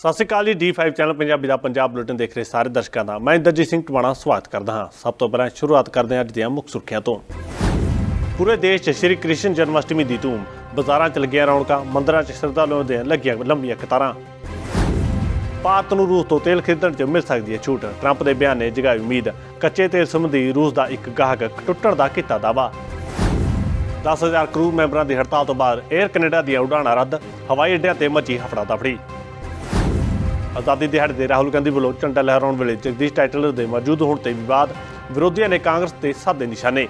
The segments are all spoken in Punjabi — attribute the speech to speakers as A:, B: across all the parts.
A: ਸਤਿ ਸ਼੍ਰੀ ਅਕਾਲ ਜੀ D5 ਚੈਨਲ ਪੰਜਾਬੀ ਦਾ ਪੰਜਾਬ ਬੁਲੇਟਿਨ ਦੇਖ ਰਹੇ ਸਾਰੇ ਦਰਸ਼ਕਾਂ ਦਾ। ਮੈਂ ਇੰਦਰਜੀਤ ਸਿੰਘ ਟਵਾਣਾ ਸਵਾਗਤ ਕਰਦਾ ਹਾਂ। ਸਭ ਤੋਂ ਪਹਿਲਾਂ ਸ਼ੁਰੂਆਤ ਕਰਦੇ ਹਾਂ ਅੱਜ ਦੀਆਂ ਮੁੱਖ ਸੁਰਖੀਆਂ ਤੋਂ। ਪੂਰੇ ਦੇਸ਼ 'ਚ ਸ਼੍ਰੀ ਕ੍ਰਿਸ਼ਨ ਜਨਮਸ਼ਟਮੀ ਦੀ ਧੂਮ। ਬਾਜ਼ਾਰਾਂ 'ਚ ਲੱਗੀਆਂ ਰੌਣਕਾਂ, ਮੰਦਰਾਂ 'ਚ ਸ਼ਰਧਾਲੂਆਂ ਦੇ ਲੱਗੀਆਂ ਲੰਬੀਆਂ ਕਤਾਰਾਂ। ਭਾਰਤ ਨੂੰ ਰੂਸ ਤੋਂ ਤੇਲ ਖਰੀਦਣ 'ਚ ਮਿਲ ਸਕਦੀ ਹੈ ਛੂਟ। ਟਰੰਪ ਦੇ ਬਿਆਨ ਨੇ ਜਗਾਈ ਉਮੀਦ। ਕੱਚੇ ਤੇਲ ਸੰਬੰਧੀ ਰੂਸ ਦਾ ਇੱਕ ਗਾਹਕ ਟੁੱਟਣ ਦਾ ਕੀਤਾ ਦਾਵਾ 10000 ਕਰੂ ਮੈਂਬਰਾਂ ਦੀ ਹੜਤਾਲ ਤੋਂ ਬਾਅਦ 에ਅਰ ਕੈਨੇਡਾ ਦੀਆਂ ਉਡਾਣਾਂ ਰੱਦ। ਹਵਾਈ ਅੱਡਿਆਂ ਤੇ ਮਚੀ ਹਫੜਾ ਦਫੜੀ ਆਜ਼ਾਦੀ ਦਿਹਾੜੇ ਦੇ ਰਾਹੁਲ ਗਾਂਧੀ ਵੱਲੋਂ ਝੰਡਾ ਲਹਿਰਾਉਣ ਵੇਲੇ ਜਗਦੀਸ਼ ਟਾਈਟਲਰ ਦੇ ਮੌਜੂਦ ਹੋਣ ਤੇ ਵਿਵਾਦ ਵਿਰੋਧੀਆਂ ਨੇ ਕਾਂਗਰਸ ਤੇ ਸਾਧੇ ਨਿਸ਼ਾਨੇ।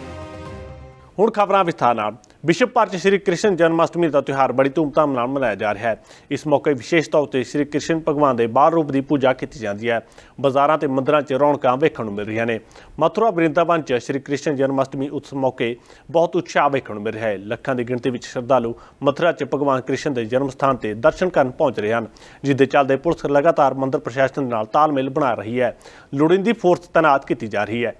A: ਹੁਣ ਖਬਰਾਂ ਵਿਸਥਾਰ ਨਾਲ। ਵਿਸ਼ਵ ਭਰ 'ਚ ਸ਼੍ਰੀ ਕ੍ਰਿਸ਼ਨ ਜਨਮਸ਼ਟਮੀ ਦਾ ਤਿਉਹਾਰ ਬੜੀ ਧੂਮਧਾਮ ਨਾਲ ਮਨਾਇਆ ਜਾ ਰਿਹਾ ਹੈ। ਇਸ ਮੌਕੇ ਵਿਸ਼ੇਸ਼ ਤੌਰ ਤੇ ਸ਼੍ਰੀ ਕ੍ਰਿਸ਼ਨ ਭਗਵਾਨ ਦੇ ਬਾਲ ਰੂਪ ਦੀ ਪੂਜਾ ਕੀਤੀ ਜਾਂਦੀ ਹੈ। ਬਾਜ਼ਾਰਾਂ ਤੇ ਮੰਦਰਾਂ 'ਚ ਰੌਣਕਾਂ ਵੇਖਣ ਨੂੰ ਮਿਲ ਰਹੀਆਂ ਨੇ। ਮਥੁਰਾ ਬ੍ਰਿੰਦਾਵਨ 'ਚ ਸ਼੍ਰੀ ਕ੍ਰਿਸ਼ਨ ਜਨਮਸ਼ਟਮੀ ਉਤਸਵ ਮੌਕੇ ਬਹੁਤ ਉਤਸ਼ਾਹ ਵੇਖਣ ਨੂੰ ਮਿਲ ਰਿਹਾ ਹੈ। ਲੱਖਾਂ ਦੀ ਗਿਣਤੀ ਵਿੱਚ ਸ਼ਰਧਾਲੂ ਮਥੁਰਾ 'ਚ ਭਗਵਾਨ ਕ੍ਰਿਸ਼ਨ ਦੇ ਜਨਮ ਸਥਾਨ ਤੇ ਦਰਸ਼ਨ ਕਰਨ ਪਹੁੰਚ ਰਹੇ ਹਨ ਜਿਸ ਦੇ ਚੱਲਦੇ ਪੁਲਿਸ ਲਗਾਤਾਰ ਮੰਦਰ ਪ੍ਰਸ਼ਾਸਨ ਨਾਲ ਤਾਲਮੇਲ ਬਣਾ ਰਹੀ ਹੈ। ਲੋੜੀਂਦੀ ਫੋਰਸ ਤੈਨਾਤ ਕੀਤੀ ਜਾ ਰਹੀ ਹੈ।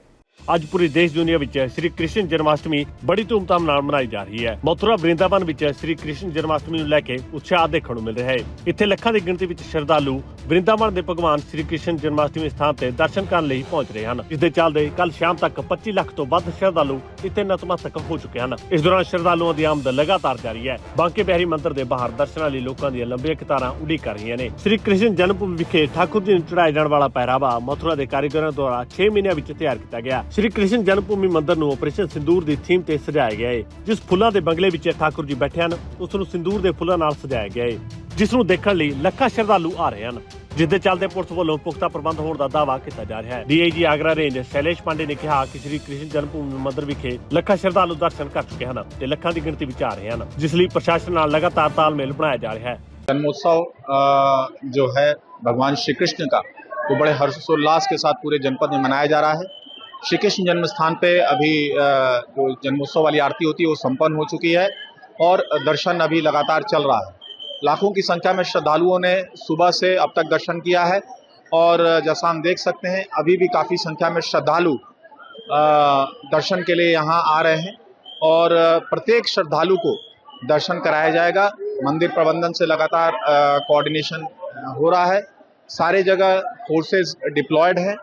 A: ਅੱਜ ਪੂਰੀ ਦੇਸ਼ ਦੁਨੀਆ ਵਿੱਚ ਸ਼੍ਰੀ ਕ੍ਰਿਸ਼ਨ ਜਨਮਾਸ਼ਟਮੀ ਬੜੀ ਧੂਮਧਾਮ ਨਾਲ ਮਨਾਈ ਜਾ ਰਹੀ ਹੈ। ਮਥੁਰਾ ਬ੍ਰਿੰਦਾਵਨ ਵਿੱਚ ਸ਼੍ਰੀ ਕ੍ਰਿਸ਼ਨ ਜਨਮਾਸ਼ਟਮੀ ਨੂੰ ਲੈ ਕੇ ਉਤਸ਼ਾਹ ਦੇਖਣ ਨੂੰ ਮਿਲ ਰਿਹਾ ਹੈ। ਇੱਥੇ ਲੱਖਾਂ ਦੀ ਗਿਣਤੀ ਵਿੱਚ ਸ਼ਰਧਾਲੂ ਬ੍ਰਿੰਦਾਵਨ ਦੇ ਭਗਵਾਨ ਸ਼੍ਰੀ ਕ੍ਰਿਸ਼ਨ ਜਨਮਾਸ਼ਟਮੀ ਸਥਾਨ ਤੇ ਦਰਸ਼ਨ ਕਰਨ ਲਈ ਪਹੁੰਚ ਰਹੇ ਹਨ। ਇਸ ਦੇ ਚੱਲਦੇ ਕੱਲ ਸ਼ਾਮ ਤੱਕ 25 ਲੱਖ ਤੋਂ ਵੱਧ ਸ਼ਰਧਾਲੂ ਇੱਥੇ ਨਤਮਸਤਕ ਹੋ ਚੁੱਕੇ ਹਨ। ਇਸ ਦੌਰਾਨ ਸ਼ਰਧਾਲੂਆਂ ਦੀ ਆਮਦ ਲਗਾਤਾਰ ਜਾਰੀ ਹੈ। ਬਾਂਕੇ ਬਿਹਾਰੀ ਮੰਦਿਰ ਦੇ ਬਾਹਰ ਦਰਸ਼ਨਾਂ ਲਈ ਲੋਕਾਂ ਦੀਆਂ ਲੰਬੀਆਂ ਕਤਾਰਾਂ ਉਡੀਕ ਕਰ ਰਹੀਆਂ ਨੇ। ਸ਼੍ਰੀ ਕ੍ਰਿਸ਼ਨ ਜਨਮ ਵਿਖੇ ਠਾਕੁਰ ਜੀ ਨੂੰ ਚੜਾਇਆ ਜਾਣ ਵਾਲਾ ਪਹਿਰਾਵਾ ਮਥੁਰਾ ਦੇ ਕਾਰੀਗਰਾਂ ਦੁਆਰਾ 6 ਮਹੀਨਿਆਂ ਵਿੱਚ ਤਿਆਰ ਕੀਤਾ ਗਿਆ। ਸ਼੍ਰੀ ਕ੍ਰਿਸ਼ਨ ਜਨਮ ਭੂਮੀ ਮੰਦਿਰ ਨੂੰ ਆਪਰੇਸ਼ਨ ਸਿੰਦੂਰ ਦੀ ਥੀਮ ਤੇ ਸਜਾਇਆ ਗਿਆ ਹੈ ਜਿਸ ਫੁੱਲਾਂ ਦੇ ਬੰਗਲੇ ਵਿੱਚ ਠਾਕੁਰ ਜੀ ਬੈਠੇ ਹਨ ਉਸ ਨੂੰ ਸਿੰਦੂਰ ਦੇ ਫੁੱਲਾਂ ਨਾਲ ਸਜਾਇਆ ਗਿਆ ਹੈ ਜਿਸ ਨੂੰ ਦੇਖਣ ਲਈ ਲੱਖਾਂ ਸ਼ਰਧਾਲੂ ਆ ਰਹੇ ਹਨ ਜਿਸ ਦੇ ਚੱਲਦੇ ਪੁਲਿਸ ਵੱਲੋਂ ਪੁਖਤਾ ਪ੍ਰਬੰਧ ਹੋਣ ਦਾ ਦਾਅਵਾ ਕੀਤਾ ਜਾ ਰਿਹਾ ਹੈ ਡੀਆਈਜੀ ਆਗਰਾ ਰੇਂਜ ਸ਼ੈਲੇਸ਼ ਪਾਂਡੇ ਨੇ ਕਿਹਾ ਕਿ ਸ਼੍ਰੀ ਕ੍ਰਿਸ਼ਨ ਜਨਮ ਭੂਮੀ ਮੰਦਿਰ ਵਿਖੇ ਲੱਖਾਂ ਸ਼ਰਧਾਲੂ ਦਰਸ਼ਨ ਕਰ ਚੁੱਕੇ ਹਨ ਤੇ ਲੱਖਾਂ ਦੀ ਗਿਣਤੀ ਵਿੱਚ ਆ ਰਹੇ ਹਨ ਜਿਸ ਲਈ ਪ੍ਰਸ਼ਾਸਨ ਨਾਲ ਲਗਾਤਾਰ ਤਾਲਮੇਲ ਬਣਾਇਆ ਜਾ ਰਿਹਾ ਹੈ
B: जन्मोत्सव अ, जो है भगवान श्री कृष्ण का वो बड़े हर्षोल्लास के साथ पूरे जनपद में मनाया जा रहा है श्री कृष्ण जन्म स्थान पे अभी जो जन्मोत्सव वाली आरती होती है, वो संपन्न हो चुकी है और दर्शन अभी लगातार चल रहा है। लाखों की संख्या में श्रद्धालुओं ने सुबह से अब तक दर्शन किया है और जैसा हम देख सकते हैं, अभी भी काफ़ी संख्या में श्रद्धालु दर्शन के लिए यहाँ आ रहे हैं और प्रत्येक श्रद्धालु को दर्शन कराया जाएगा। मंदिर प्रबंधन से लगातार कोऑर्डिनेशन हो रहा है। सारे जगह फोर्सेस डिप्लॉयड हैं।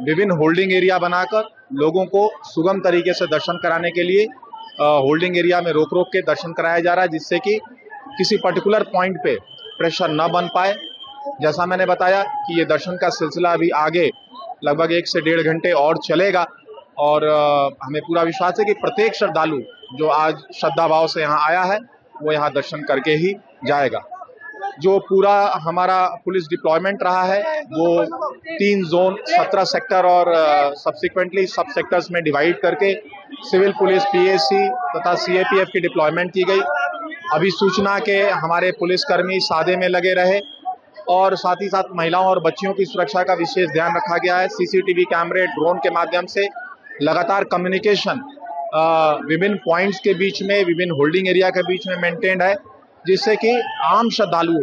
B: विभिन्न होल्डिंग एरिया बनाकर लोगों को सुगम तरीके से दर्शन कराने के लिए होल्डिंग एरिया में रोक रोक के दर्शन कराया जा रहा है, जिससे कि किसी पर्टिकुलर पॉइंट पे प्रेशर न बन पाए। जैसा मैंने बताया कि ये दर्शन का सिलसिला अभी आगे लगभग एक से डेढ़ घंटे और चलेगा और हमें पूरा विश्वास है कि प्रत्येक श्रद्धालु जो आज श्रद्धा भाव से यहाँ आया है, वो यहाँ दर्शन करके ही जाएगा। जो पूरा हमारा पुलिस डिप्लॉयमेंट रहा है, वो तीन जोन सत्रह सेक्टर और सब्सिक्वेंटली सब सेक्टर्स में डिवाइड करके सिविल पुलिस पीएससी तथा सीएपीएफ की डिप्लॉयमेंट की गई। अभी सूचना के हमारे पुलिसकर्मी सादे में लगे रहे और साथ ही साथ महिलाओं और बच्चियों की सुरक्षा का विशेष ध्यान रखा गया है। सीसीटीवी कैमरे ड्रोन के माध्यम से लगातार कम्युनिकेशन विभिन्न पॉइंट्स के बीच में, विभिन्न होल्डिंग एरिया के बीच में मेंटेन्ड है। जिससे कि आम श्रद्धालु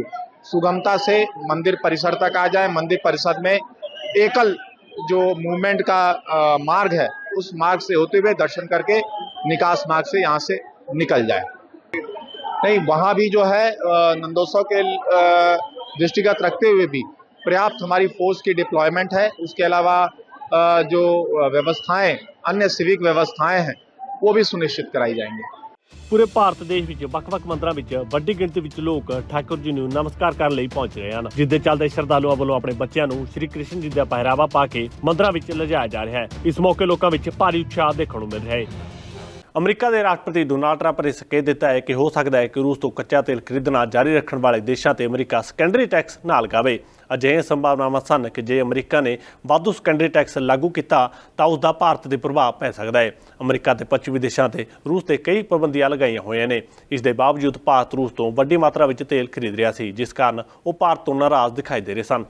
B: सुगमता से मंदिर परिसर तक आ जाए। मंदिर परिसर में एकल जो मूवमेंट का अ, मार्ग है उस मार्ग से होते हुए दर्शन करके निकास मार्ग से यहाँ से निकल जाए। नहीं वहाँ भी जो है नंदोत्सव के दृष्टिगत रखते हुए भी पर्याप्त हमारी फोर्स की डिप्लॉयमेंट है। उसके अलावा जो व्यवस्थाएँ अन्य सिविक व्यवस्थाएँ हैं वो भी सुनिश्चित कराई जाएँगी।
A: ਪੂਰੇ ਭਾਰਤ ਦੇਸ਼ ਵਿੱਚ, ਵੱਖ-ਵੱਖ ਮੰਦਰਾਂ ਵਿੱਚ, ਵੱਡੀ ਗਿਣਤੀ ਵਿੱਚ ਲੋਕ ਠਾਕੁਰ ਜੀ ਨੂੰ ਨਮਸਕਾਰ ਕਰਨ ਲਈ ਪਹੁੰਚ ਰਹੇ ਹਨ, ਜਿਸ ਦੇ ਚੱਲਦੇ ਸ਼ਰਧਾਲੂਆਂ ਵੱਲੋਂ ਆਪਣੇ ਬੱਚਿਆਂ ਨੂੰ ਸ਼੍ਰੀ ਕ੍ਰਿਸ਼ਨ ਜੀ ਦਾ ਪਹਿਰਾਵਾ ਪਾ ਕੇ ਮੰਦਰਾਂ ਵਿੱਚ ਲਿਜਾਇਆ ਜਾ ਰਿਹਾ ਹੈ। ਇਸ ਮੌਕੇ ਲੋਕਾਂ ਵਿੱਚ ਭਾਰੀ ਉਤਸ਼ਾਹ ਦੇਖਣ ਨੂੰ ਮਿਲ ਰਿਹਾ ਹੈ। ਅਮਰੀਕਾ ਦੇ ਰਾਸ਼ਟਰਪਤੀ ਡੋਨਾਲਡ ਟਰੰਪ ਨੇ ਸੰਕੇਤ ਦਿੱਤਾ ਹੈ ਕਿ ਹੋ ਸਕਦਾ ਹੈ ਕਿ ਰੂਸ ਤੋਂ ਕੱਚਾ ਤੇਲ ਖਰੀਦਣਾ ਜਾਰੀ ਰੱਖਣ ਵਾਲੇ ਦੇਸ਼ਾਂ ਤੇ ਅਮਰੀਕਾ ਸੈਕੰਡਰੀ ਟੈਕਸ ਨਾ ਲਗਾਵੇ ਅਜਿਹੀਆਂ ਸੰਭਾਵਨਾਵਾਂ ਸਨ ਕਿ ਜੇ ਅਮਰੀਕਾ ਨੇ ਵਾਧੂ ਸੈਕੰਡਰੀ ਟੈਕਸ ਲਾਗੂ ਕੀਤਾ, ਤਾਂ ਉਸ ਦਾ ਭਾਰਤ ਦੇ ਪ੍ਰਭਾਵ ਪੈ ਸਕਦਾ ਹੈ। ਅਮਰੀਕਾ ਤੇ ਪੱਛਮੀ ਦੇਸ਼ਾਂ ਤੇ ਰੂਸ ਤੇ ਕਈ ਪਾਬੰਦੀਆਂ ਲਗਾਈਆਂ ਹੋਈਆਂ ਨੇ। ਇਸ ਦੇ ਬਾਵਜੂਦ ਭਾਰਤ ਰੂਸ ਤੋਂ ਵੱਡੀ ਮਾਤਰਾ ਵਿੱਚ ਤੇਲ ਖਰੀਦ ਰਿਹਾ ਸੀ, ਜਿਸ ਕਾਰਨ ਉਹ ਭਾਰਤ ਤੋਂ ਨਾਰਾਜ਼ ਦਿਖਾਈ ਦੇ ਰਹੇ ਸਨ।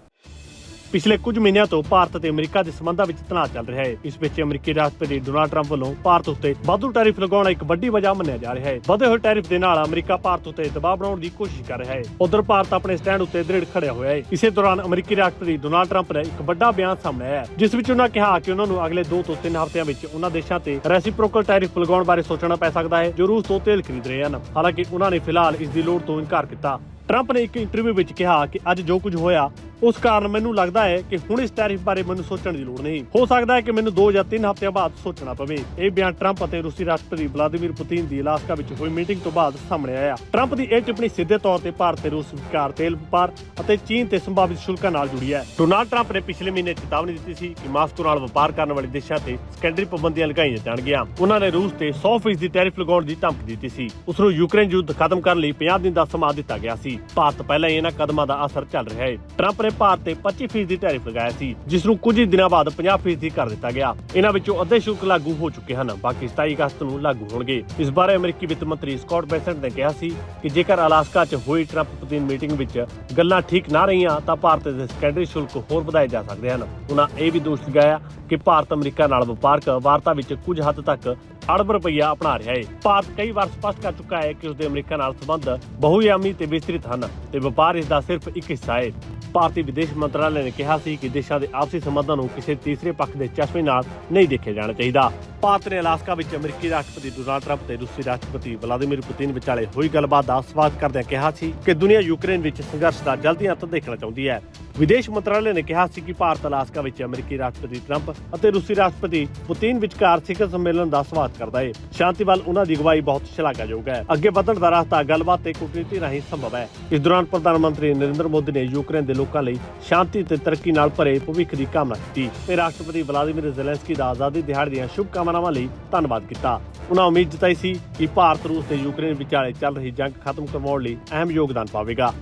A: ਪਿਛਲੇ ਕੁਝ ਮਹੀਨਿਆਂ ਤੋਂ ਭਾਰਤ ਅਤੇ ਅਮਰੀਕਾ ਦੇ ਸੰਬੰਧਾਂ ਵਿੱਚ ਤਣਾਅ ਚੱਲ ਰਿਹਾ ਹੈ। ਇਸ ਵਿੱਚ ਅਮਰੀਕੀ ਰਾਸ਼ਟਰਪਤੀ ਡੋਨਾਲਡ ਟਰੰਪ ਵੱਲੋਂ ਭਾਰਤ ਉੱਤੇ ਵਾਧੂ ਟੈਰਿਫ ਲਗਾਉਣਾ ਇੱਕ ਵੱਡੀ ਵਜ੍ਹਾ ਮੰਨਿਆ ਜਾ ਰਿਹਾ ਹੈ। ਵਧੇ ਹੋਏ ਟੈਰਿਫ ਦੇ ਨਾਲ ਅਮਰੀਕਾ ਭਾਰਤ ਉੱਤੇ ਦਬਾਅ ਬਣਾਉਣ ਦੀ ਕੋਸ਼ਿਸ਼ ਕਰ ਰਿਹਾ ਹੈ। ਉਧਰ ਭਾਰਤ ਆਪਣੇ ਸਟੈਂਡ ਉੱਤੇ ਦ੍ਰਿੜ ਖੜਿਆ ਹੋਇਆ ਹੈ। ਇਸੇ ਦੌਰਾਨ ਅਮਰੀਕੀ ਰਾਸ਼ਟਰਪਤੀ ਡੋਨਾਲਡ ਟਰੰਪ ਨੇ ਇੱਕ ਵੱਡਾ ਬਿਆਨ ਸਾਹਮਣੇ ਆਇਆ ਜਿਸ ਵਿੱਚ ਉਹਨਾਂ ਕਿਹਾ ਕਿ ਉਹਨਾਂ ਨੂੰ ਅਗਲੇ 2 ਤੋਂ 3 ਹਫ਼ਤਿਆਂ ਵਿੱਚ ਉਹਨਾਂ ਦੇਸ਼ਾਂ ਤੇ ਰੈਸੀਪ੍ਰੋਕਲ ਟੈਰਿਫ ਲਗਾਉਣ ਬਾਰੇ ਸੋਚਣਾ ਪੈ ਸਕਦਾ ਹੈ, ਜੋ ਰੂਸ ਤੋਂ ਤੇਲ ਖਰੀਦ ਰਹੇ ਹਨ। ਹਾਲਾਂਕਿ ਉਹਨਾਂ ਨੇ ਫਿਲਹਾਲ ਇਸ ਦੀ ਲੋੜ ਤੋਂ ਇਨਕਾਰ ਕੀਤਾ। ਟਰੰਪ ਨੇ ਇੱਕ ਇੰਟਰਵਿਊ ਵਿੱਚ ਕਿਹਾ ਕਿ ਅੱਜ ਜੋ ਕੁਝ ਹੋਇਆ ਉਸ ਕਾਰਨ ਮੈਨੂੰ ਲੱਗਦਾ ਹੈ ਕਿ ਹੁਣ ਇਸ ਟੈਰਿਫ ਬਾਰੇ ਮੈਨੂੰ ਸੋਚਣ ਦੀ ਲੋੜ ਨਹੀਂ। ਹੋ ਸਕਦਾ ਹੈ ਕਿ ਮੈਨੂੰ 2 ਜਾਂ 3 ਹਫ਼ਤਿਆਂ ਬਾਅਦ ਸੋਚਣਾ ਪਵੇ। ਇਹ ਬਿਆਨ ਟਰੰਪ ਅਤੇ ਰੂਸੀ ਰਾਸ਼ਟਰਪਤੀ ਵਲਾਦੀਮੀਰ ਪੁਤਿਨ ਦੀ ਅਲਾਸਕਾ ਵਿੱਚ ਹੋਈ ਮੀਟਿੰਗ ਤੋਂ ਬਾਅਦ ਸਾਹਮਣੇ ਆਇਆ। ਟਰੰਪ ਦੀ ਇਹ ਟਿੱਪਣੀ ਸਿੱਧੇ ਤੌਰ ਤੇ ਭਾਰਤ ਤੇ ਰੂਸ ਵਿਚਕਾਰ ਤੇਲ ਵਪਾਰ ਅਤੇ ਚੀਨ ਤੇ ਸੰਭਾਵਿਤ ਸ਼ੁਲਕਾਂ ਨਾਲ ਜੁੜੀ ਹੈ। ਡੋਨਾਲਡ ਟਰੰਪ ਨੇ ਪਿਛਲੇ ਮਹੀਨੇ ਚੇਤਾਵਨੀ ਦਿੱਤੀ ਸੀ ਕਿ ਮਾਸਕੋ ਨਾਲ ਵਪਾਰ ਕਰਨ ਵਾਲੇ ਦੇਸ਼ਾਂ ਤੇ ਸੈਕੰਡਰੀ ਪਾਬੰਦੀਆਂ ਲਗਾਈਆਂ ਜਾਣਗੀਆਂ। ਉਹਨਾਂ ਨੇ ਰੂਸ ਤੇ 100% ਦੀ ਟੈਰਿਫ ਲਗਾਉਣ ਦੀ ਧਮਕੀ ਦਿੱਤੀ ਸੀ। ਉਸ ਨੂੰ ਯੂਕਰੇਨ ਯੁੱਧ ਖਤਮ ਕਰਨ ਲਈ 50 ਦਿਨ ਦਾ ਸਮਾਂ ਦਿੱਤਾ ਗਿਆ ਸੀ। ਭਾਰਤ ਪਹਿਲਾਂ ਹੀ ਇਹਨਾਂ ਕਦਮਾਂ ਦਾ ਅਸਰ ਚੱਲ ਰਿਹਾ ਹੈ। ਟਰੰਪ ਨੇ ਭਾਰਤ ਤੇ 25% ਦੀ ਟੈਰਿਫ ਲਗਾਇਆ ਸੀ, ਜਿਸ ਨੂੰ ਕੁਝ ਹੀ ਦਿਨਾਂ ਬਾਅਦ 50% ਦੀ ਕਰ ਦਿੱਤਾ ਗਿਆ। ਇਹਨਾਂ ਵਿੱਚੋਂ ਅੱਧੇ ਸ਼ੁਲਕ ਲਾਗੂ ਹੋ ਚੁੱਕੇ ਹਨ, ਬਾਕੀ 27 ਅਗਸਤ ਨੂੰ ਲਾਗੂ ਹੋਣਗੇ। ਇਸ ਬਾਰੇ ਅਮਰੀਕੀ ਵਿੱਤ ਮੰਤਰੀ ਸਕਾਟ ਬੈਸੈਂਟ ਨੇ ਕਿਹਾ ਸੀ ਕਿ ਜੇਕਰ ਅਲਾਸਕਾ 'ਚ ਹੋਈ ਟਰੰਪ ਪੁਤਿਨ ਮੀਟਿੰਗ ਵਿੱਚ ਗੱਲਾਂ ਠੀਕ ਨਾ ਰਹੀਆਂ, ਤਾਂ ਭਾਰਤ ਦੇ ਸੈਕੰਡਰੀ ਸ਼ੁਲਕ ਹੋਰ ਵਧਾਏ ਜਾ ਸਕਦੇ ਹਨ। ਉਹਨਾਂ ਇਹ ਵੀ ਦੋਸ਼ ਲਗਾਇਆ ਕਿ ਭਾਰਤ ਅਮਰੀਕਾ ਨਾਲ ਵਪਾਰਕ ਵਾਰਤਾ ਵਿੱਚ ਕੁਝ ਹੱਦ ਤੱਕ ਅੜਬ ਰੁਪਈਆ ਅਪਣਾ ਰਿਹਾ ਹੈ ਭਾਰਤ ਕਈ ਵਾਰ ਸਪਸ਼ਟ ਕਰ ਚੁੱਕਾ ਹੈ ਕਿ ਉਸਦੇ ਅਮਰੀਕਾ ਨਾਲ ਸੰਬੰਧ ਬਹੁਆਯਾਮੀ ਤੇ ਵਿਸਤ੍ਰਿਤ ਹਨ ਤੇ ਵਪਾਰ ਇਸ ਦਾ ਸਿਰਫ ਇੱਕ ਹਿੱਸਾ ਹੈ ਭਾਰਤੀ ਵਿਦੇਸ਼ ਮੰਤਰਾਲੇ ਨੇ ਕਿਹਾ ਸੀ ਕਿ ਦੇਸ਼ਾਂ ਦੇ ਆਪਸੀ ਸੰਬੰਧਾਂ ਨੂੰ ਕਿਸੇ ਤੀਸਰੇ ਪੱਖ ਦੇ ਚਸ਼ਮੇ ਨਾਲ ਨਹੀਂ ਦੇਖਿਆ ਜਾਣਾ ਚਾਹੀਦਾ। ਭਾਰਤ ਨੇ ਅਲਾਸਕਾ ਵਿੱਚ ਅਮਰੀਕੀ ਰਾਸ਼ਟਰਪਤੀ ਡੋਨਾਲਡ ਟਰੰਪ ਤੇ ਰੂਸੀ ਰਾਸ਼ਟਰਪਤੀ ਵਲਾਦੀਮੀਰ ਪੁਤਿਨ ਵਿਚਾਲੇ ਹੋਈ ਗੱਲਬਾਤ ਦਾ ਸਵਾਗਤ ਕਰਦਿਆਂ ਕਿਹਾ ਸੀ ਕਿ ਦੁਨੀਆ ਯੂਕਰੇਨ ਵਿੱਚ ਸੰਘਰਸ਼ ਦਾ ਜਲਦੀ ਅੰਤ ਦੇਖਣਾ ਚਾਹੁੰਦੀ ਹੈ। ਵਿਦੇਸ਼ ਮੰਤਰਾਲੇ ਨੇ ਕਿਹਾ ਸੀ ਕਿ ਭਾਰਤ ਅਲਾਸਕਾ ਵਿੱਚ ਅਮਰੀਕੀ ਰਾਸ਼ਟਰਪਤੀ ਟਰੰਪ ਅਤੇ ਰੂਸੀ ਰਾਸ਼ਟਰਪਤੀ ਪੁਤਿਨ ਵਿਚਕਾਰ ਸਿਖਰ ਸੰਮੇਲਨ ਦਾ ਸਵਾਗਤ ਕਰਦਾ ਹੈ। ਸ਼ਾਂਤੀ ਵੱਲ ਉਹਨਾਂ ਦੀ ਅਗਵਾਈ ਬਹੁਤ ਸ਼ਲਾਘਾਯੋਗ ਹੈ। ਅੱਗੇ ਵਧਣ ਦਾ ਰਸਤਾ ਗੱਲਬਾਤ ਤੇ ਕੂਟਨੀਤੀ ਰਾਹੀਂ ਸੰਭਵ ਹੈ। ਇਸ ਦੌਰਾਨ ਪ੍ਰਧਾਨ ਮੰਤਰੀ ਨਰਿੰਦਰ ਮੋਦੀ ਨੇ ਯੂਕਰੇਨ ਦੇ ਲੋਕਾਂ ਲਈ ਸ਼ਾਂਤੀ ਤੇ ਤਰੱਕੀ ਨਾਲ ਭਰੇ ਭਵਿੱਖ ਦੀ ਕਾਮਨਾ ਕੀਤੀ। ਤੇ ਰਾਸ਼ਟਰਪਤੀ ਵਲਾਦੀਮੀਰ ਜ਼ੈਲੈਂਸਕੀ ਦਾ ਆਜ਼ਾਦੀ ਦਿਹਾੜੇ ਦੀਆਂ ਸ਼ੁਭ ਕਾਮਨਾਵਾਂ ਲਈ ਧੰਨਵਾਦ ਕੀਤਾ। ਉਹਨਾਂ ਉਮੀਦ ਜਤਾਈ ਸੀ ਕਿ ਭਾਰਤ, ਰੂਸ ਤੇ ਯੂਕਰੇਨ ਵਿਚਾਲੇ ਚੱਲ ਰਹੀ ਜੰਗ ਖਤਮ ਕਰਵਾਉਣ ਲਈ ਅਹਿਮ ਯੋਗਦਾਨ ਪਾਵੇਗਾ।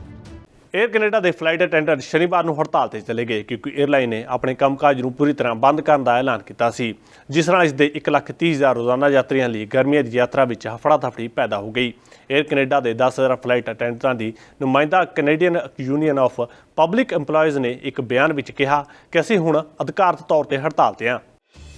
A: ਏਅਰ ਕੈਨੇਡਾ ਦੇ ਫਲਾਈਟ ਅਟੈਂਡੈਂਟ ਸ਼ਨੀਵਾਰ ਨੂੰ ਹੜਤਾਲ ਤੇ ਚਲੇ ਗਏ ਕਿਉਂਕਿ ਏਅਰਲਾਈਨ ਨੇ ਆਪਣੇ ਕੰਮਕਾਜ ਨੂੰ ਪੂਰੀ ਤਰ੍ਹਾਂ ਬੰਦ ਕਰਨ ਦਾ ਐਲਾਨ ਕੀਤਾ ਸੀ ਜਿਸ ਨਾਲ ਇਸ ਦੇ 1,30,000 ਰੋਜ਼ਾਨਾ ਯਾਤਰੀਆਂ ਲਈ ਗਰਮੀਆਂ ਦੀ ਯਾਤਰਾ ਵਿੱਚ ਹਫੜਾ-ਤਫੜੀ ਪੈਦਾ ਹੋ ਗਈ। ਏਅਰ ਕੈਨੇਡਾ ਦੇ 10000 ਫਲਾਈਟ ਅਟੈਂਡੈਂਟਾਂ ਦੀ ਨੁਮਾਇੰਦਾ Canadian union of public EMPLOYEES ਨੇ ਇੱਕ ਬਿਆਨ ਵਿੱਚ ਕਿਹਾ ਕਿ ਅਸੀਂ ਹੁਣ ਅਧਿਕਾਰਤ ਤੌਰ ਤੇ ਹੜਤਾਲ ਤੇ ਹਾਂ।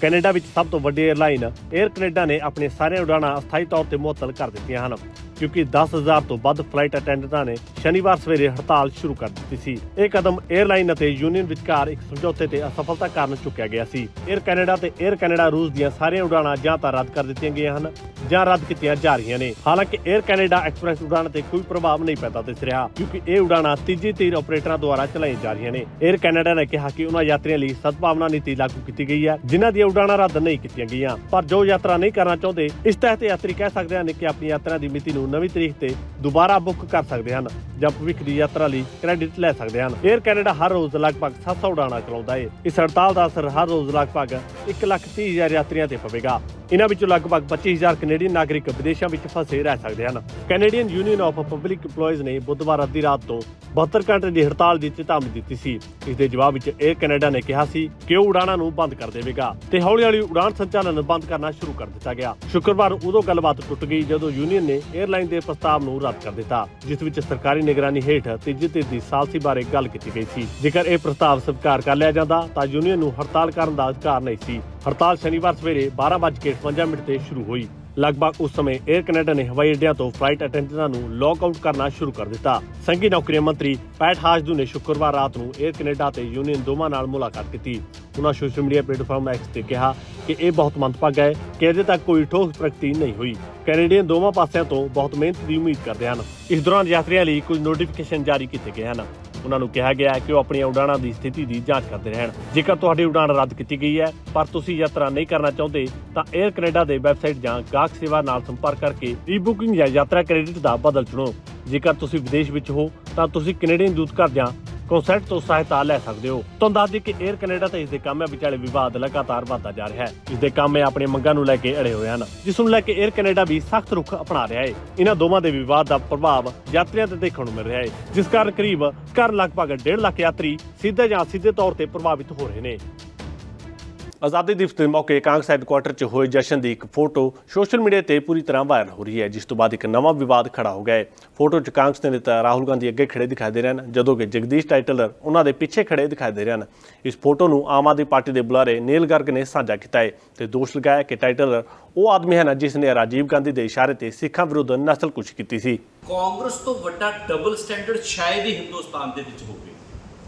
A: ਕੈਨੇਡਾ ਵਿੱਚ ਸਭ ਤੋਂ ਵੱਡੀ 에ਅਰਲਾਈਨ 에ਅਰ ਕੈਨੇਡਾ ਨੇ ਆਪਣੇ ਸਾਰੇ ਉਡਾਣਾਂ ਅਸਥਾਈ ਤੌਰ ਤੇ ਮੁਅੱਤਲ ਕਰ ਦਿੱਤੀਆਂ ਹਨ, ਕਿਉਂਕਿ 10000 ਤੋਂ ਵੱਧ ਫਲਾਈਟ ਅਟੈਂਡੈਂਟਾਂ ਨੇ ਸ਼ਨੀਵਾਰ ਸਵੇਰੇ ਹੜਤਾਲ ਸ਼ੁਰੂ ਕਰ ਦਿੱਤੀ ਸੀ। ਇਹ ਕਦਮ 에ਅਰਲਾਈਨ ਅਤੇ ਯੂਨੀਅਨ ਵਿਚਕਾਰ ਇੱਕ ਸਮਝੌਤੇ ਤੇ ਅਸਫਲਤਾ ਕਾਰਨ ਚੁੱਕਿਆ ਗਿਆ ਸੀ। 에ਅਰ ਕੈਨੇਡਾ ਤੇ 에ਅਰ ਕੈਨੇਡਾ ਰੂਸ ਦੀਆਂ ਸਾਰੀਆਂ ਉਡਾਣਾਂ ਜਾਂ ਤਾਂ ਰੱਦ ਕਰ ਦਿੱਤੀਆਂ ਗਈਆਂ ਹਨ, ਜਾਂ ਰੱਦ ਕੀਤੀਆਂ ਜਾ ਰਹੀਆਂ ਨੇ। ਹਾਲਾਂਕਿ 에ਅਰ ਕੈਨੇਡਾ ਐਕਸਪ੍ਰੈਸ ਉਡਾਣਾਂ ਤੇ ਕੋਈ ਪ੍ਰਭਾਵ ਨਹੀਂ ਪੈਂਦਾ ਦਿਸ ਰਿਹਾ, ਕਿਉਂਕਿ ਇਹ ਉਡਾਣਾਂ ਤੀਜੀ ਧਿਰ ਆਪਰੇਟਰਾਂ ਦੁਆਰਾ ਚਲਾਈਆਂ ਜਾ ਰਹੀਆਂ ਨੇ। 에ਅਰ ਕੈਨੇਡਾ ਨੇ ਕਿਹਾ ਕਿ ਉਹਨਾਂ ਯਾਤਰੀਆਂ ਲਈ ਸਦਭਾਵਨਾ ਨੀਤੀ ਲਾਗੂ ਕੀਤੀ ਗਈ ਹੈ, ਜਿਨ੍ਹਾਂ ਦੀ ਉਡਾਣਾਂ ਰੱਦ ਨਹੀਂ ਕੀਤੀਆਂ ਗਈਆਂ। ਪਰ ਜੋ ਯਾਤਰਾ ਨਹੀਂ ਕਰਨਾ ਚਾਹੁੰਦੇ ਇਸ ਤਹਿਤ ਯਾਤਰੀ ਕਹਿ ਸਕਦੇ ਹਨ ਕਿ ਆਪਣੀ ਯਾਤਰਾ ਦੀ ਮਿਤੀ ਨੂੰ ਨਵੀਂ ਤਰੀਕ ਤੇ ਦੁਬਾਰਾ ਬੁੱਕ ਕਰ ਸਕਦੇ ਹਨ ਜਾਂ ਭਵਿੱਖ ਦੀ ਯਾਤਰਾ ਲਈ ਕ੍ਰੈਡਿਟ ਲੈ ਸਕਦੇ ਹਨ। 에ਅਰ ਕੈਨੇਡਾ ਹਰ ਰੋਜ਼ ਲਗਭਗ 700 ਉਡਾਣਾਂ ਚਲਾਉਂਦਾ ਹੈ ਇਸ ਹੜਤਾਲ ਦਾ ਅਸਰ ਹਰ ਰੋਜ਼ ਲਗਭਗ 1,30,000 ਯਾਤਰੀਆਂ ਤੇ ਪਵੇਗਾ। ਇਹਨਾਂ ਵਿੱਚੋਂ ਲਗਭਗ 25000 ਕੈਨੇਡੀਅਨ ਨਾਗਰਿਕ ਵਿਦੇਸ਼ਾਂ ਵਿੱਚ ਫਸੇ ਰਹਿ ਸਕਦੇ ਹਨ। Canadian union of public EMPLOYEES ਨੇ ਬੁੱਧਵਾਰ ਅੱਧੀ ਰਾਤ ਤੋਂ 72 ਘੰਟੇ ਦੀ ਹੜਤਾਲ ਦੀ ਚੇਤਾਵਨੀ ਦਿੱਤੀ ਸੀ। ਇਸ ਦੇ ਜਵਾਬ ਵਿੱਚ 에ਅਰ ਕੈਨੇਡਾ ਨੇ ਕਿਹਾ ਸੀ ਕਿ ਉਹ ਉਡਾਣਾਂ ਨੂੰ ਬੰਦ ਕਰ ਦੇਵੇਗਾ ਤੇ ਹੌਲੀ-ਹੌਲੀ ਉਡਾਣ ਸੰਚਾਲਨ ਬੰਦ ਕਰਨਾ ਸ਼ੁਰੂ ਕਰ ਦਿੱਤਾ ਗਿਆ। ਸ਼ੁੱਕਰਵਾਰ ਉਦੋਂ ਗੱਲਬਾਤ ਟੁੱਟ ਗਈ ਜਦੋਂ ਯੂਨੀਅਨ ਨੇ 에ਅਰਲਾਈਨ ਦੇ ਪ੍ਰਸਤਾਵ ਨੂੰ ਰੱਦ ਕਰ ਦਿੱਤਾ, ਜਿਸ ਵਿੱਚ ਸਰਕਾਰੀ ਨਿਗਰਾਨੀ ਹੇਠ ਤੀਜੀ ਧਿਰ ਦੀ ਸਾਲਸੀ ਬਾਰੇ ਗੱਲ ਕੀਤੀ ਗਈ ਸੀ। ਜੇਕਰ ਇਹ ਪ੍ਰਸਤਾਵ ਸਵੀਕਾਰ ਕਰ ਲਿਆ ਜਾਂਦਾ ਤਾਂ ਯੂਨੀਅਨ ਨੂੰ ਹੜਤਾਲ ਕਰਨ ਦਾ ਅਧਿਕਾਰ ਨਹੀਂ ਸੀ। ਹੜਤਾਲ ਸ਼ਨੀਵਾਰ ਸਵੇਰੇ 12:58 ਮਿੰਟ ਤੇ ਸ਼ੁਰੂ ਹੋਈ। ਲਗਭਗ ਉਸ ਸਮੇਂ 에ਅਰ ਕੈਨੇਡਾ ਨੇ ਹਵਾਈ ਅੱਡਿਆਂ ਤੋਂ ਫਲਾਈਟ ਅਟੈਂਡੈਂਟਾਂ ਨੂੰ ਲੌਕ ਆਊਟ ਕਰਨਾ ਸ਼ੁਰੂ ਕਰ ਦਿੱਤਾ। ਸੰਘੀ ਨੌਕਰੀਆਂ ਮੰਤਰੀ ਪੈਟ ਹਾਜਦੂ ਨੇ ਸ਼ੁੱਕਰਵਾਰ ਰਾਤ ਨੂੰ 에ਅਰ ਕੈਨੇਡਾ ਤੇ ਯੂਨੀਅਨ ਦੋਵਾਂ ਨਾਲ ਮੁਲਾਕਾਤ ਕੀਤੀ। ਉਹਨਾਂ ਸੋਸ਼ਲ ਮੀਡੀਆ ਪਲੇਟਫਾਰਮ ਐਕਸ ਤੇ ਕਿਹਾ ਕਿ ਇਹ ਬਹੁਤ ਮੰਦਭਾਗਾ ਹੈ ਕਿ ਅਜੇ ਤੱਕ ਕੋਈ ਠੋਸ ਪ੍ਰਗਤੀ ਨਹੀਂ ਹੋਈ। ਕੈਨੇਡੀਅਨ ਦੋਵਾਂ ਪਾਸਿਆਂ ਤੋਂ ਬਹੁਤ ਮਿਹਨਤ ਦੀ ਉਮੀਦ ਕਰਦੇ ਹਨ। ਇਸ ਦੌਰਾਨ ਯਾਤਰੀਆਂ ਲਈ ਕੁਝ ਨੋਟੀਫਿਕੇਸ਼ਨ ਜਾਰੀ ਕੀਤੇ ਗਏ ਹਨ। ਉਹਨਾਂ ਨੂੰ ਕਿਹਾ ਗਿਆ ਹੈ ਕਿ ਉਹ ਆਪਣੀਆਂ ਉਡਾਣਾਂ ਦੀ ਸਥਿਤੀ ਦੀ ਜਾਂਚ ਕਰਦੇ ਰਹਿਣ। ਜੇਕਰ ਤੁਹਾਡੀ ਉਡਾਣ ਰੱਦ ਕੀਤੀ ਗਈ ਹੈ, ਪਰ ਤੁਸੀਂ ਯਾਤਰਾ ਨਹੀਂ ਕਰਨਾ ਚਾਹੁੰਦੇ, ਤਾਂ 에ਅਰ ਕੈਨੇਡਾ ਦੇ ਵੈਬਸਾਈਟ ਜਾਂ ਗਾਹਕ ਸੇਵਾ ਨਾਲ ਸੰਪਰਕ ਕਰਕੇ ਈ-ਬੁਕਿੰਗ ਜਾਂ ਯਾਤਰਾ ਕ੍ਰੈਡਿਟ ਦਾ ਬਦਲ ਚੁਣੋ। ਜੇਕਰ ਤੁਸੀਂ ਵਿਦੇਸ਼ ਵਿੱਚ ਹੋ, ਤਾਂ ਤੁਸੀਂ ਕੈਨੇਡੀਅਨ ਦੂਤ ਘਰ ਜਾਂ ਕੌਂਸੈਟ ਤੋਂ ਸਹਾਇਤਾ ਲੈ ਸਕਦੇ ਹੋ। ਤੁਹਾਨੂੰ ਦੱਸ ਦਈਏ ਕਿ 에ਅਰ ਕੈਨੇਡਾ ਤੇ ਇਸ ਦੇ ਕਾਮਿਆਂ ਵਿਚਾਲੇ ਵਿਵਾਦ ਲਗਾਤਾਰ ਵਧਦਾ ਜਾ ਰਿਹਾ ਹੈ। ਇਸ ਦੇ ਕਾਮੇ ਆਪਣੀਆਂ ਮੰਗਾਂ ਨੂੰ ਲੈ ਕੇ ਅੜੇ ਹੋਏ ਹਨ, ਜਿਸ ਨੂੰ ਲੈ ਕੇ 에ਅਰ ਕੈਨੇਡਾ ਵੀ ਸਖਤ ਰੁਖ ਅਪਣਾ ਰਿਹਾ ਹੈ। ਇਹਨਾਂ ਦੋਵਾਂ ਦੇ ਵਿਵਾਦ ਦਾ ਪ੍ਰਭਾਵ ਯਾਤਰੀਆਂ ਤੇ ਦੇਖਣ ਨੂੰ ਮਿਲ ਰਿਹਾ ਹੈ, ਜਿਸ ਕਾਰਨ ਕਰੀਬ ਕਰ ਲਗਭਗ 1.5 ਲੱਖ ਯਾਤਰੀ ਸਿੱਧੇ ਜਾਂ ਸਿੱਧੇ ਤੌਰ ਤੇ ਪ੍ਰਭਾਵਿਤ ਹੋ ਰਹੇ ਨੇ। ਆਜ਼ਾਦੀ ਦਿਵਸ ਦੇ ਮੌਕੇ ਕਾਂਗਰਸ ਹੈੱਡਕੁਆਟਰ 'ਚ ਹੋਏ ਜਸ਼ਨ ਦੀ ਇੱਕ ਫੋਟੋ ਸੋਸ਼ਲ ਮੀਡੀਆ ਤੇ ਪੂਰੀ ਤਰ੍ਹਾਂ ਵਾਇਰਲ ਹੋ ਰਹੀ ਹੈ, ਜਿਸ ਤੋਂ ਬਾਅਦ ਇੱਕ ਨਵਾਂ ਵਿਵਾਦ ਖੜਾ ਹੋ ਗਿਆ ਹੈ। ਫੋਟੋ 'ਚ ਕਾਂਗਰਸ ਦੇ ਨੇਤਾ ਰਾਹੁਲ ਗਾਂਧੀ ਅੱਗੇ ਖੜੇ ਦਿਖਾਈ ਦੇ ਰਹੇ ਹਨ, ਜਦੋਂ ਕਿ ਜਗਦੀਸ਼ ਟਾਈਟਲਰ ਉਹਨਾਂ ਦੇ ਪਿੱਛੇ ਖੜੇ ਦਿਖਾਈ ਦੇ ਰਹੇ ਹਨ। ਇਸ ਫੋਟੋ ਨੂੰ ਆਮ ਆਦਮੀ ਪਾਰਟੀ ਦੇ ਬੁਲਾਰੇ ਨੀਲ ਗਰਗ ਨੇ ਸਾਂਝਾ ਕੀਤਾ ਹੈ ਤੇ ਦੋਸ਼ ਲਗਾਇਆ ਕਿ ਟਾਈਟਲਰ ਉਹ ਆਦਮੀ ਹਨ ਜਿਸ ਨੇ ਰਾਜੀਵ ਗਾਂਧੀ ਦੇ ਇਸ਼ਾਰੇ ਤੇ ਸਿੱਖਾਂ ਵਿਰੁੱਧ ਨਸਲਕੁਸ਼ੀ ਕੀਤੀ ਸੀ।
C: ਕਾਂਗਰਸ ਤੋਂ ਵੱਡਾ ਡਬਲ ਸਟੈਂਡਰਡ ਸ਼ਾਇਦ ਹੀ ਹਿੰਦੁਸਤਾਨ ਦੇ ਵਿੱਚ ਹੋਵੇ।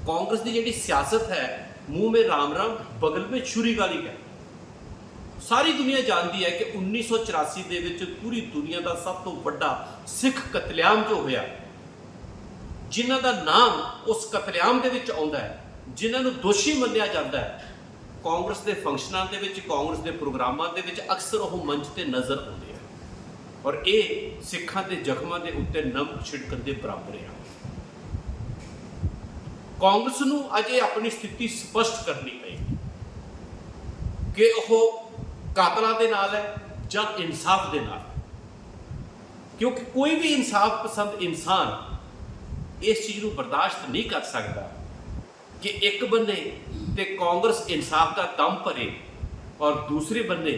C: ਕਾਂਗਰਸ ਦੀ ਜਿਹੜੀ ਸਿਆਸਤ ਹੈ ਮੂੰਹ ਮੇ ਰਾਮ ਰਾਮ, ਬਗਲ ਮੇ ਛੁਰੀ ਗਾਲੀ ਹੈ ਸਾਰੀ ਦੁਨੀਆ ਜਾਣਦੀ ਹੈ ਕਿ 1984 ਦੇ ਵਿੱਚ ਪੂਰੀ ਦੁਨੀਆ ਦਾ ਸਭ ਤੋਂ ਵੱਡਾ ਸਿੱਖ ਕਤਲੇਆਮ ਜੋ ਹੋਇਆ, ਜਿਨ੍ਹਾਂ ਦਾ ਨਾਮ ਉਸ ਕਤਲੇਆਮ ਦੇ ਵਿੱਚ ਆਉਂਦਾ ਹੈ, ਜਿਨ੍ਹਾਂ ਨੂੰ ਦੋਸ਼ੀ ਮੰਨਿਆ ਜਾਂਦਾ ਹੈ। ਕਾਂਗਰਸ ਦੇ ਫੰਕਸ਼ਨਾਂ ਦੇ ਵਿੱਚ, ਕਾਂਗਰਸ ਦੇ ਪ੍ਰੋਗਰਾਮਾਂ ਦੇ ਵਿੱਚ ਅਕਸਰ ਉਹ ਮੰਚ ਤੇ ਨਜ਼ਰ ਆਉਂਦੇ ਆ। ਔਰ ਇਹ ਸਿੱਖਾਂ ਦੇ ਜ਼ਖਮਾਂ ਦੇ ਉੱਤੇ ਨਮਕ ਛਿੜਕਣ ਦੇ ਬਰਾਬਰ ਆ। ਕਾਂਗਰਸ ਨੂੰ ਅੱਜ ਇਹ ਆਪਣੀ ਸਥਿਤੀ ਸਪਸ਼ਟ ਕਰਨੀ ਪਏਗੀ ਕਿ ਉਹ ਕਾਤਲਾਂ ਦੇ ਨਾਲ ਹੈ ਜਾਂ ਇਨਸਾਫ ਦੇ ਨਾਲ। ਕਿਉਂਕਿ ਕੋਈ ਵੀ ਇਨਸਾਫ ਪਸੰਦ ਇਨਸਾਨ ਇਸ ਚੀਜ਼ ਨੂੰ ਬਰਦਾਸ਼ਤ ਨਹੀਂ ਕਰ ਸਕਦਾ ਕਿ ਇੱਕ ਬੰਨੇ ਤੇ ਕਾਂਗਰਸ ਇਨਸਾਫ ਦਾ ਦਮ ਭਰੇ ਔਰ ਦੂਸਰੇ ਬੰਨੇ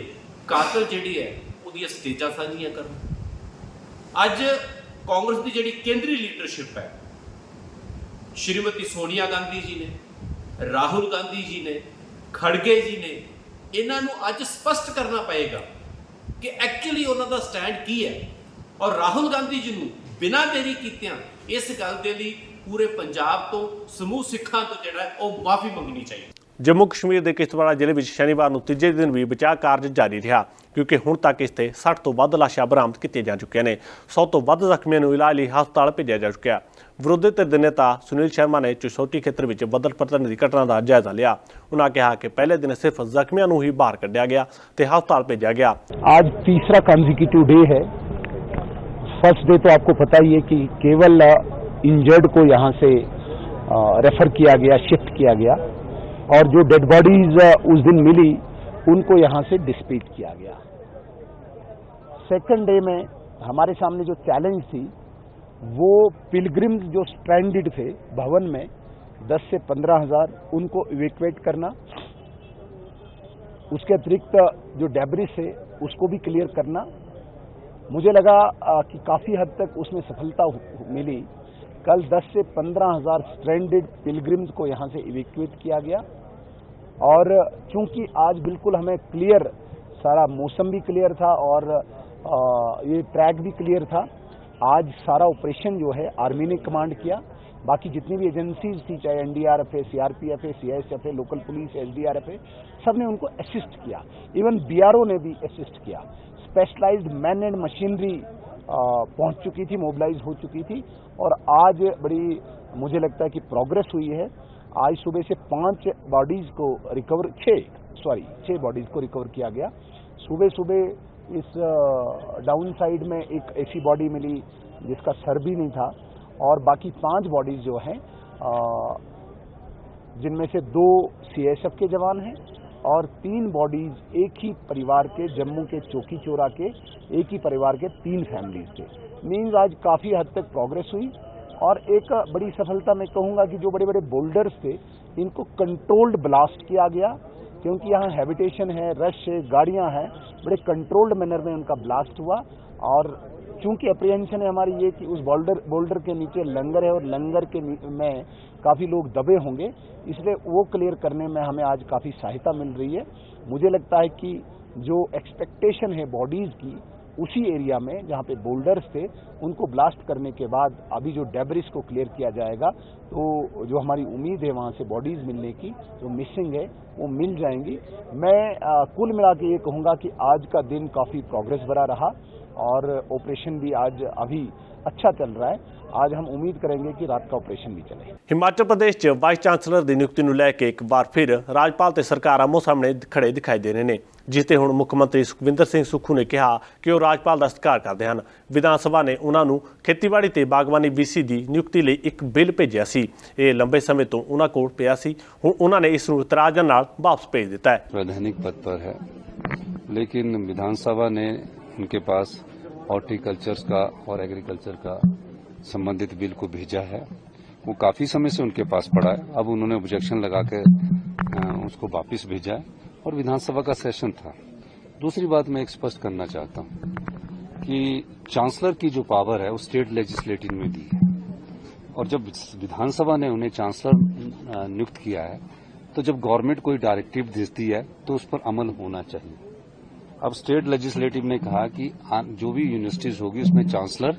C: ਕਾਤਲ ਜਿਹੜੀ ਹੈ ਉਹਦੀਆਂ ਸਟੇਜਾਂ ਸਾਂਝੀਆਂ ਕਰਨ। ਅੱਜ ਕਾਂਗਰਸ ਦੀ ਜਿਹੜੀ ਕੇਂਦਰੀ ਲੀਡਰਸ਼ਿਪ ਹੈ ਸ਼੍ਰੀਮਤੀ ਸੋਨੀਆ ਗਾਂਧੀ ਜੀ ਨੇ, ਰਾਹੁਲ ਗਾਂਧੀ ਜੀ ਨੇ, ਖੜਗੇ ਜੀ ਨੇ, ਇਹਨਾਂ ਨੂੰ ਅੱਜ ਸਪਸ਼ਟ ਕਰਨਾ ਪਏਗਾ ਕਿ ਐਕਚੁਅਲੀ ਉਹਨਾਂ ਦਾ ਸਟੈਂਡ ਕੀ ਹੈ। ਔਰ ਰਾਹੁਲ ਗਾਂਧੀ ਜੀ ਨੂੰ ਬਿਨਾਂ ਦੇਰੀ ਕੀਤਿਆਂ ਇਸ ਗੱਲ ਦੇ ਲਈ ਪੂਰੇ ਪੰਜਾਬ ਤੋਂ ਸਮੂਹ ਸਿੱਖਾਂ ਤੋਂ ਜਿਹੜਾ ਉਹ ਮਾਫੀ ਮੰਗਣੀ ਚਾਹੀਦੀ।
A: ਜੰਮੂ ਕਸ਼ਮੀਰ ਦੇ ਕਿਸ਼ਤਵਾੜਾ ਜ਼ਿਲ੍ਹੇ ਵਿੱਚ ਸ਼ਨੀਵਾਰ ਨੂੰ ਤੀਜੇ ਦਿਨ ਵੀ ਬਚਾਅ ਕਾਰਜ ਜਾਰੀ ਰਿਹਾ ਕਿਉਂਕਿ ਹੁਣ ਤੱਕ ਇਸ ਤੇ 60 ਤੋਂ ਵੱਧ ਲਾਸ਼ਾਂ ਬਰਾਮਦ ਕੀਤੀਆਂ ਜਾ ਚੁੱਕੀਆਂ ਨੇ 100 ਤੋਂ ਵੱਧ ਜ਼ਖਮੀਆਂ ਨੂੰ ਇਲਾਜ ਲਈ ਹਸਪਤਾਲ ਭੇਜਿਆ ਜਾ ਚੁੱਕਿਆ ਵਿਰੋਧੀ ਧਿਰ ਦੇ ਨੇਤਾ ਸੁਨੀਲ ਸ਼ਰਮਾ ਨੇ ਚੁਸੌਟੀ ਖੇਤਰ ਵਿੱਚ ਬੱਦਲ ਪਤਨ ਦੀ ਘਟਨਾ ਦਾ ਜਾਇਜ਼ਾ ਲਿਆ ਉਹਨਾਂ ਕਿਹਾ ਕਿ ਪਹਿਲੇ ਦਿਨ ਸਿਰਫ ਜ਼ਖਮੀਆਂ ਨੂੰ ਹੀ ਬਾਹਰ ਕੱਢਿਆ ਗਿਆ ਤੇ ਹਸਪਤਾਲ ਭੇਜਿਆ ਗਿਆ
D: आज तीसरा कंजिक्यूटिव डे है फर्स्ट डे तो आपको पता ही है कि केवल इंजर्ड को यहाँ से रेफर किया गया शिफ्ट किया गया और जो डेड बॉडीज उस दिन मिली, उनको यहाँ से डिस्पीट किया गया। सेकंड डे में हमारे सामने जो चैलेंज थी, वो पिलग्रिम्स जो स्ट्रैंडेड थे, भवन में 10 से पंद्रह हज़ार, उनको इवेक्वेट करना, उसके अतिरिक्त जो डेब्रिस है उसको भी क्लियर करना। मुझे लगा कि काफ़ी हद तक उसमें सफलता मिली। कल 10 से पंद्रह हज़ार स्ट्रैंडेड पिलग्रिम्स को यहाँ से इवेक्यूएट किया गया। और चूँकि आज बिल्कुल हमें क्लियर सारा मौसम भी क्लियर था और आ, ये ट्रैक भी क्लियर था आज सारा ऑपरेशन जो है आर्मी ने कमांड किया। बाकी जितनी भी एजेंसीज थी चाहे एनडीआरएफ है सीआरपीएफ है सीआईएसएफ है लोकल पुलिस एसडीआरएफ है सबने उनको असिस्ट किया। इवन बीआरओ ने भी असिस्ट किया। स्पेशलाइज्ड मैन एंड मशीनरी पहुँच चुकी थी मोबिलाइज हो चुकी थी और आज बड़ी, मुझे लगता है कि प्रोग्रेस हुई है। आज सुबह से पाँच बॉडीज को रिकवर छः सॉरी छः बॉडीज को रिकवर किया गया। सुबह सुबह इस डाउन साइड में एक ऐसी बॉडी मिली जिसका सर भी नहीं था और बाकी पाँच बॉडीज जो हैं जिनमें से दो सीएसएफ के जवान हैं और तीन बॉडीज एक ही परिवार के, जम्मू के, चौकी चोरा के, एक ही परिवार के तीन फैमिलीज़ के मीन्स आज काफ़ी हद तक प्रोग्रेस हुई और एक बड़ी सफलता मैं कहूँगा कि जो बड़े बड़े बोल्डर्स थे, इनको कंट्रोल्ड ब्लास्ट किया गया, क्योंकि यहाँ हैबिटेशन है रश है, गाड़ियाँ हैं, बड़े कंट्रोल्ड मैनर में उनका ब्लास्ट हुआ और चूँकि अप्रिहेंशन है हमारी ये कि उस बोल्डर बोल्डर के नीचे लंगर है और लंगर के में काफ़ी लोग दबे होंगे, इसलिए वो क्लियर करने में हमें आज काफ़ी सहायता मिल रही है। मुझे लगता है कि जो एक्सपेक्टेशन है बॉडीज़ की उसी एरिया में जहाँ पे बोल्डर्स थे उनको ब्लास्ट करने के बाद अभी जो डेब्रिस को क्लियर किया जाएगा तो जो हमारी उम्मीद है वहाँ से बॉडीज़ मिलने की जो मिसिंग है वो मिल जाएँगी। मैं आ, कुल मिला के ये कहूँगा कि आज का दिन काफ़ी प्रोग्रेस भरा रहा और ऑपरेशन भी आज अभी अच्छा चल रहा है। आज हम उम्मीद करेंगे कि रात का ऑपरेशन भी चले
A: ਹਿਮਾਚਲ ਪ੍ਰਦੇਸ਼ 'ਚ ਵਾਈਸ ਚਾਂਸਲਰ ਦੀ ਨਿਯੁਕਤੀ ਨੂੰ ਲੈ ਕੇ ਇੱਕ ਵਾਰ ਫਿਰ ਰਾਜਪਾਲ ਤੇ ਸਰਕਾਰ ਆਮੋ ਸਾਹਮਣੇ ਖੜੇ ਦਿਖਾਈ ਦੇ ਰਹੇ ਨੇ ਜਿਸ ਤੇ ਹੁਣ ਮੁੱਖ ਮੰਤਰੀ ਸੁਖਵਿੰਦਰ ਸਿੰਘ ਸੁੱਖੂ ਨੇ ਕਿਹਾ ਕਿ ਉਹ ਰਾਜਪਾਲ ਦਾ ਸਤਿਕਾਰ ਕਰਦੇ ਹਨ ਵਿਧਾਨ ਸਭਾ ਨੇ ਉਹਨਾਂ ਨੂੰ ਖੇਤੀਬਾੜੀ ਤੇ ਬਾਗਬਾਨੀ ਵੀਸੀ ਦੀ ਨਿਯੁਕਤੀ ਲਈ ਇੱਕ ਬਿੱਲ ਭੇਜਿਆ ਸੀ ਇਹ ਲੰਬੇ ਸਮੇਂ ਤੋਂ ਉਹਨਾਂ ਕੋਲ ਪਿਆ ਸੀ ਹੁਣ ਉਹਨਾਂ ਨੇ ਇਸ ਨੂੰ ਇਤਰਾਜ਼ਾਂ ਨਾਲ ਵਾਪਸ ਭੇਜ ਦਿੱਤਾ ਹੈ
E: वैधानिक पद पर है लेकिन विधानसभा ने उनके पास हॉर्टिकल्चर का और एग्रीकल्चर का संबंधित बिल को भेजा है। वो काफ़ी समय से उनके पास पड़ा है। अब उन्होंने ऑब्जेक्शन लगा के उसको वापस भेजा है और विधानसभा का सेशन था। दूसरी बात मैं एक स्पष्ट करना चाहता हूँ कि चांसलर की जो पावर है, वो स्टेट लेजिस्लेटिव में दी है। और जब विधानसभा ने उन्हें चांसलर नियुक्त किया है तो जब गवर्नमेंट कोई डायरेक्टिव देती है तो उस पर अमल होना चाहिए। अब स्टेट लेजिस्लेटिव ने कहा कि जो भी यूनिवर्सिटीज होगी, उसमें चांसलर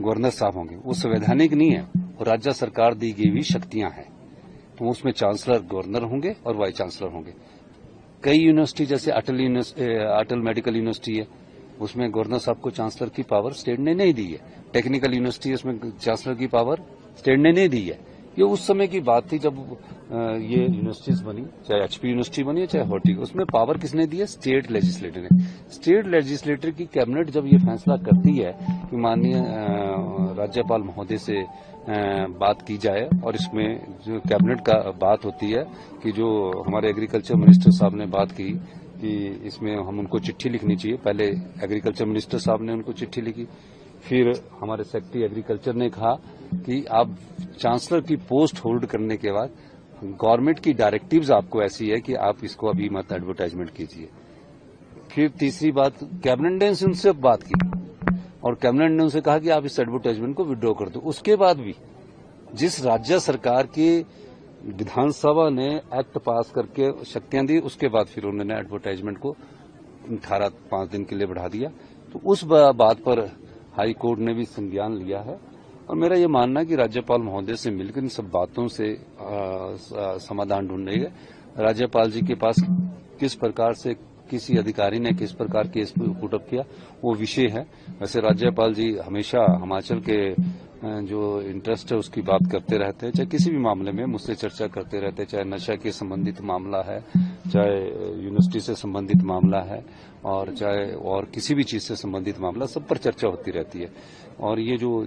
E: गवर्नर साहब होंगे। वो संवैधानिक नहीं है और राज्य सरकार दी गई भी शक्तियाँ हैं। तो उसमें चांसलर गवर्नर होंगे और वाइस चांसलर होंगे। कई यूनिवर्सिटी, जैसे अटल अटल मेडिकल यूनिवर्सिटी है, उसमें गवर्नर साहब को चांसलर की पावर स्टेट ने नहीं दी है। टेक्निकल यूनिवर्सिटी उसमें चांसलर की पावर स्टेट ने नहीं दी है। ये उस समय की बात थी जब ये यूनिवर्सिटीज बनी, चाहे एचपी यूनिवर्सिटी बनी चाहे हॉर्टी उसमें पावर किसने दी है? स्टेट लेजिस्लेटर ने। स्टेट लेजिस्लेटर की कैबिनेट जब ये फैसला करती है कि माननीय राज्यपाल महोदय से बात की जाए और इसमें जो कैबिनेट का बात होती है कि जो हमारे एग्रीकल्चर मिनिस्टर साहब ने बात की कि इसमें हम उनको चिट्ठी लिखनी चाहिए। पहले एग्रीकल्चर मिनिस्टर साहब ने उनको चिट्ठी लिखी। फिर हमारे सेक्रेटरी एग्रीकल्चर ने कहा कि आप चांसलर की पोस्ट होल्ड करने के बाद गवर्नमेंट की डायरेक्टिव्स आपको ऐसी है कि आप इसको अभी मत एडवर्टाइजमेंट कीजिए। फिर तीसरी बात कैबिनेट ने उनसे बात की और कैबिनेट ने उनसे कहा कि आप इस एडवर्टाइजमेंट को विड्रॉ कर दो। उसके बाद भी जिस राज्य सरकार के विधानसभा ने एक्ट पास करके शक्तियाँ दी, उसके बाद फिर उन्होंने एडवर्टाइजमेंट को अठारह पाँच दिन के लिए बढ़ा दिया। तो उस बात पर हाई कोर्ट ने भी संज्ञान लिया है। और मेरा ये मानना है कि राज्यपाल महोदय से मिलकर इन सब बातों स- समाधान ढूंढेंगे राज्यपाल जी के पास किस प्रकार से किसी अधिकारी ने किस प्रकार केस पुटअप किया, वो विषय है। वैसे राज्यपाल जी हमेशा हिमाचल के जो इंटरेस्ट है उसकी बात करते रहते हैं। चाहे किसी भी मामले में मुझसे चर्चा करते रहते हैं, चाहे नशा के संबंधित मामला है, चाहे यूनिवर्सिटी से संबंधित मामला है। और चाहे और किसी भी चीज़ से संबंधित मामला, सब पर चर्चा होती रहती है। और ये जो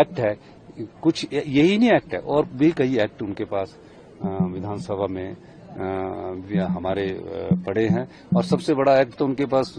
E: एक्ट है, कुछ यही नहीं एक्ट है, और भी कई एक्ट उनके पास विधानसभा में हमारे पड़े हैं। और सबसे बड़ा एक्ट तो उनके पास